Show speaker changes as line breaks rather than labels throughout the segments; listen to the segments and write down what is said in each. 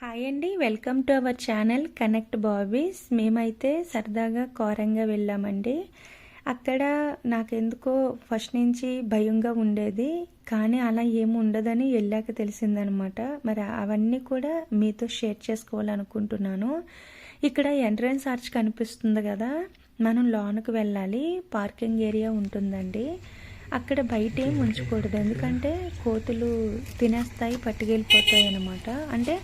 Hi అండి welcome to our channel connect babies. మేమైతే సరదాగా కోరంగా వెళ్ళామండి. అక్కడ నాకెందుకో ఫస్ట్ నుంచి భయంగా ఉండేది కానీ అలా ఏమి ఉండదని వెళ్ళాక తెలిసిందనమాట. మరి అవన్నీ కూడా మీతో షేర్ చేసుకోవాలనుకుంటున్నాను. ఇక్కడ ఎంట్రన్స్ ఆర్చ్ కనిపిస్తుంది కదా మనం లోనికి వెళ్ళాలి. పార్కింగ్ ఏరియా ఉంటుందండి. అక్కడ బయట ఏం ఉంచకూడదు ఎందుకంటే కోతులు తినేస్తాయి పట్టుకెళ్ళిపోతాయి అనమాట అంటే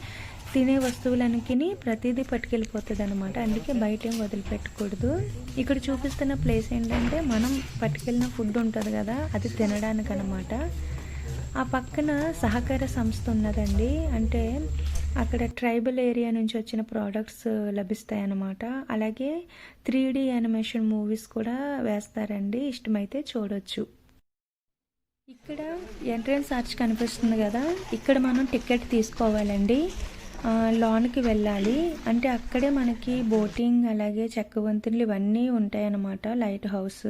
తినే వస్తువులనికి ప్రతిదీ పట్టుకెళ్ళిపోతుంది అనమాట అందుకే బయట ఏం వదిలిపెట్టకూడదు. ఇక్కడ చూపిస్తున్న ప్లేస్ ఏంటంటే మనం పట్టుకెళ్ళిన ఫుడ్ ఉంటుంది కదా అది తినడానికి అనమాట ఆ పక్కన సహకార సంస్థ ఉన్నదండి. అంటే అక్కడ ట్రైబల్ ఏరియా నుంచి వచ్చిన ప్రోడక్ట్స్ లభిస్తాయి అన్నమాట అలాగే త్రీ డి యానిమేషన్ మూవీస్ కూడా వేస్తారండి. ఇష్టమైతే చూడొచ్చు. ఇక్కడ ఎంట్రన్స్ ఆర్చ్ కనిపిస్తుంది కదా ఇక్కడ మనం టికెట్ తీసుకోవాలండి. లోనికి వెళ్ళాలి. అంటే అక్కడే మనకి బోటింగ్ అలాగే చెక్కవంతులు ఇవన్నీ ఉంటాయన్నమాట లైట్ హౌస్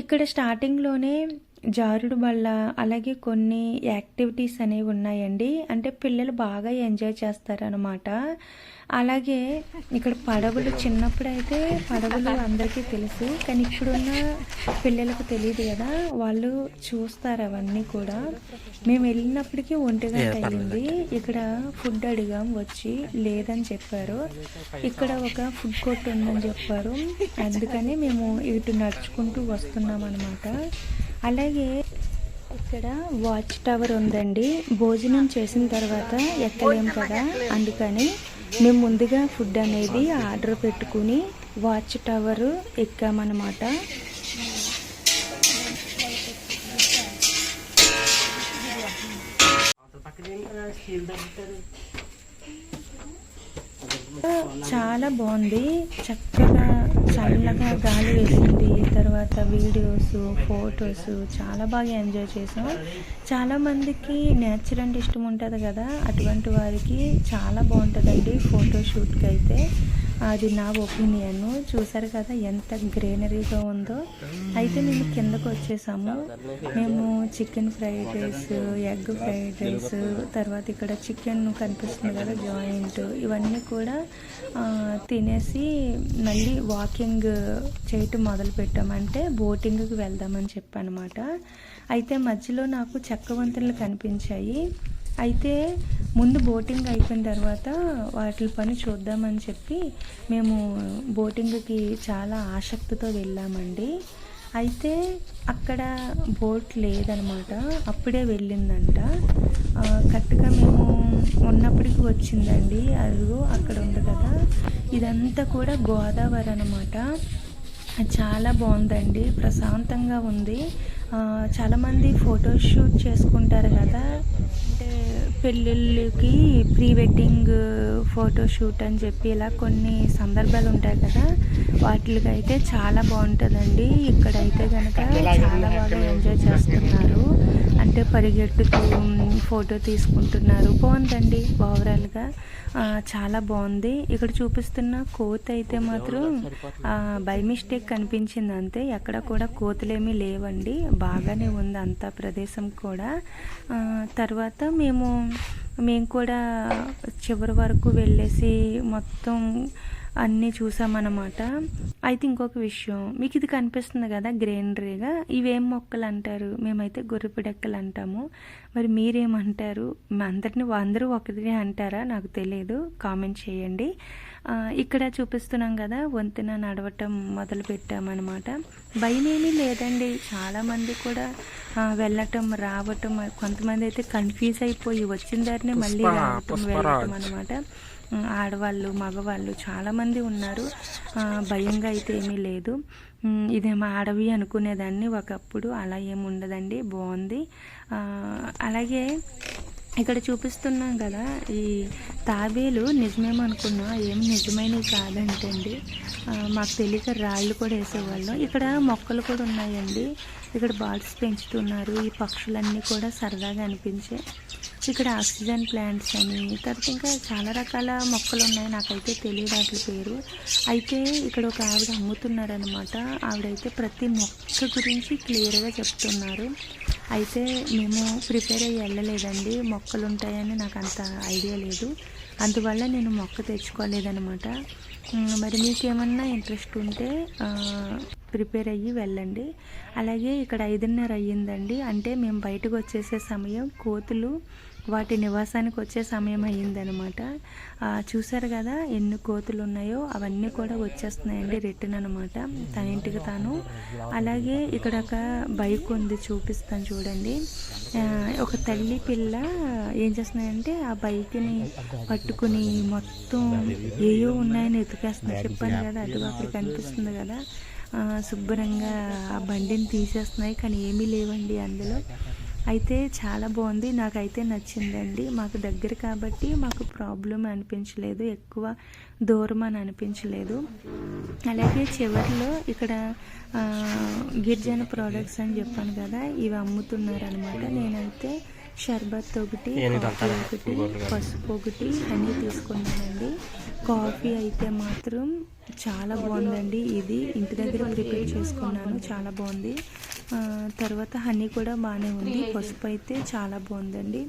ఇక్కడ స్టార్టింగ్లోనే జారుడు బళ్ళ అలాగే కొన్ని యాక్టివిటీస్ అనేవి ఉన్నాయండి. అంటే పిల్లలు బాగా ఎంజాయ్ చేస్తారనమాట అలాగే ఇక్కడ పడవలు చిన్నప్పుడైతే పడవలు అందరికీ తెలుసు కానీ ఇప్పుడున్న పిల్లలకు తెలియదు కదా. వాళ్ళు చూస్తారు అవన్నీ కూడా. మేము వెళ్ళినప్పటికీ ఒంటి గంట అయ్యింది ఇక్కడ ఫుడ్ అడిగాం వచ్చి లేదని చెప్పారు. ఇక్కడ ఒక ఫుడ్ కోర్ట్ ఉందని చెప్పారు. అందుకని మేము ఇటు నడుచుకుంటూ వస్తున్నాం అనమాట అలాగే ఇక్కడ వాచ్ టవర్ ఉందండి. భోజనం చేసిన తర్వాత ఎక్కలేం కదా. అందుకని మేము ముందుగా ఫుడ్ అనేది ఆర్డర్ పెట్టుకుని వాచ్ టవర్ ఎక్కామన్నమాట. చాలా బాగుంది. చక్కగా చల్లగా గాలి వేసింది. తర్వాత వీడియోస్ ఫొటోస్ చాలా బాగా ఎంజాయ్ చేసాం. చాలా మందికి నేచర్ అంటే ఇష్టం ఉంటుంది కదా. అటువంటి వారికి చాలా బాగుంటుందండి ఫోటోషూట్కి అయితే. అది నా ఒపీనియన్. చూసారు కదా ఎంత గ్రీనరీగా ఉందో. అయితే మేము కిందకు వచ్చేసాము. మేము chicken fried rice egg fried rice తర్వాత ఇక్కడ చికెన్ కనిపిస్తుంది కదా జాయింట్ ఇవన్నీ కూడా తినేసి మళ్ళీ వాకింగ్ చేయటం మొదలు పెట్టామంటే బోటింగ్కి వెళ్దామని చెప్పనమాట. అయితే మధ్యలో నాకు చెక్క వంతెనలు కనిపించాయి. అయితే ముందు బోటింగ్ అయిపోయిన తర్వాత వాటి పని చూద్దామని చెప్పి మేము బోటింగ్కి చాలా ఆసక్తితో వెళ్ళామండి. అయితే అక్కడ బోట్ లేదనమాట అప్పుడే వెళ్ళిందంట. కరెక్ట్గా మేము ఉన్నప్పటికి వచ్చిందండి. అదిగో అక్కడ ఉంది కదా ఇదంతా కూడా గోదావరి అనమాట చాలా బాగుందండి ప్రశాంతంగా ఉంది. చాలామంది ఫోటో షూట్ చేసుకుంటారు కదా. అంటే పెళ్ళిళ్ళకి ప్రీ వెడ్డింగ్ ఫోటో షూట్ అని చెప్పి ఇలా కొన్ని సందర్భాలు ఉంటాయి కదా. వాటికి అయితే చాలా బాగుంటుందండి. ఇక్కడైతే కనుక చాలా బాగా ఎంజాయ్ చేస్తున్నారు. అంటే పరిగెట్టుతూ ఫోటో తీసుకుంటున్నారు. బాగుందండి ఓవరాల్గా. చాలా బాగుంది. ఇక్కడ చూపిస్తున్న కోత అయితే మాత్రం బై మిస్టేక్ కనిపించింది అంతే. ఎక్కడ కూడా కోతులేమీ లేవండి. బాగానే ఉంది అంత ప్రదేశం కూడా. తర్వాత మేము మేము కూడా చివరి వరకు వెళ్ళేసి మొత్తం అన్నీ చూసామన్నమాట. అయితే ఇంకొక విషయం మీకు ఇది కనిపిస్తుంది కదా గ్రీనరీగా. ఇవేం మొక్కలు అంటారు? మేమైతే గుర్రపిడెక్కలు అంటాము. మరి మీరేమంటారు? మా అందరిని అందరూ ఒకటినే అంటారా? నాకు తెలియదు కామెంట్ చేయండి. ఇక్కడ చూపిస్తున్నాం కదా వంతెన నడవటం మొదలు పెట్టామన్నమాట భయం ఏమీ లేదండి. చాలామంది కూడా వెళ్ళటం రావటం కొంతమంది అయితే కన్ఫ్యూజ్ అయిపోయి వచ్చిన దారినే మళ్ళీ రావటం వెళ్ళటం అనమాట ఆడవాళ్ళు మగవాళ్ళు చాలామంది ఉన్నారు. భయంగా అయితే ఏమీ లేదు. ఇదేమో అడవి అనుకునేదాన్ని ఒకప్పుడు. అలా ఏమి ఉండదండి. బాగుంది. అలాగే ఇక్కడ చూపిస్తున్నాం కదా ఈ తాబేలు నిజమేమనుకున్నా ఏం ఏమి నిజమైనవి కాదంటండి. మాకు తెలియక రాళ్ళు కూడా వేసేవాళ్ళం. ఇక్కడ మొక్కలు కూడా ఉన్నాయండి. ఇక్కడ బర్డ్స్ పెంచుతున్నారు. ఈ పక్షులన్నీ కూడా సరదాగా అనిపించే. ఇక్కడ ఆక్సిజన్ ప్లాంట్స్ అని తర్వాత ఇంకా చాలా రకాల మొక్కలు ఉన్నాయి. నాకైతే తెలియదు వాటి పేరు. అయితే ఇక్కడ ఒక ఆవిడ అమ్ముతున్నారనమాట ఆవిడైతే ప్రతి మొక్క గురించి క్లియర్గా చెప్తున్నారు. అయితే మేము ప్రిపేర్ అయ్యి వెళ్ళలేదండి. మొక్కలు ఉంటాయని నాకు అంత ఐడియా లేదు. అందువల్ల నేను మొక్క తెచ్చుకోలేదనమాట మరి మీకేమన్నా ఇంట్రెస్ట్ ఉంటే ప్రిపేర్ అయ్యి వెళ్ళండి. అలాగే ఇక్కడ ఐదున్నర అయ్యిందండి. అంటే మేము బయటకు వచ్చేసే సమయం కోతులు వాటి నివాసానికి వచ్చే సమయం అయ్యిందనమాట. చూసారు కదా ఎన్ని కోతులు ఉన్నాయో? అవన్నీ కూడా వచ్చేస్తున్నాయండి రిటర్న్ అనమాట. తన ఇంటికి తాను. అలాగే ఇక్కడ ఒక బైక్ ఉంది చూపిస్తాను చూడండి. ఒక తల్లి పిల్ల ఏం చేస్తున్నాయంటే ఆ బైక్ని పట్టుకుని మొత్తం ఏయో ఉన్నాయని ఎతికేస్తున్నాయి చెప్పాను కదా అది అక్కడ కనిపిస్తుంది కదా. శుభ్రంగా ఆ బండిని తీసేస్తున్నాయి కానీ ఏమీ లేవండి అందులో. అయితే చాలా బాగుంది నాకైతే నచ్చిందండి. మాకు దగ్గర కాబట్టి మాకు ప్రాబ్లం అనిపించలేదు ఎక్కువ దూరం అని అనిపించలేదు. అలాగే చివరిలో ఇక్కడ గిరిజన ప్రోడక్ట్స్ అని చెప్పాను కదా ఇవి అమ్ముతున్నారు అనమాట నేనైతే షర్బత్ ఒకటి ఒకటి పసుపు ఒకటి అన్నీ తీసుకున్నానండి. కాఫీ అయితే మాత్రం చాలా బాగుందండి ఇది. ఇంటి దగ్గర ప్రిపేర్ చేసుకున్నాను చాలా బాగుంది. తర్వాత హనీ కూడా బాగానే ఉంది. పసుపు అయితే చాలా బాగుందండి.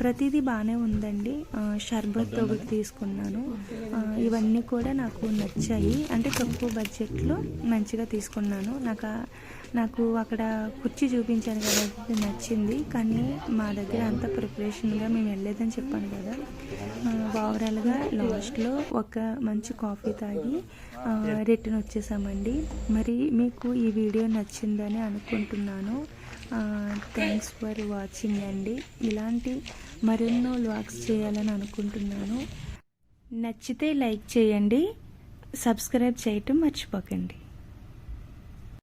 ప్రతిదీ బాగానే ఉందండి. షర్బత్ ఒకటి తీసుకున్నాను. ఇవన్నీ కూడా నాకు నచ్చాయి. అంటే తక్కువ బడ్జెట్లో మంచిగా తీసుకున్నాను. నాకు నాకు అక్కడ కుర్చీ చూపించాను కదా అది నచ్చింది. కానీ మా దగ్గర అంత ప్రిపరేషన్గా మేము వెళ్ళలేదని చెప్పాను కదా. ఓవరాల్గా లాస్ట్లో ఒక మంచి కాఫీ తాగి రిటర్న్ వచ్చేసామండి. మరి మీకు ఈ వీడియో నచ్చిందని అనుకుంటున్నాను. థ్యాంక్స్ ఫర్ వాచింగ్ అండి. ఇలాంటి మరెన్నో వ్లాగ్స్ చేయాలని అనుకుంటున్నాను. నచ్చితే లైక్ చేయండి. సబ్స్క్రైబ్ చేయటం మర్చిపోకండి.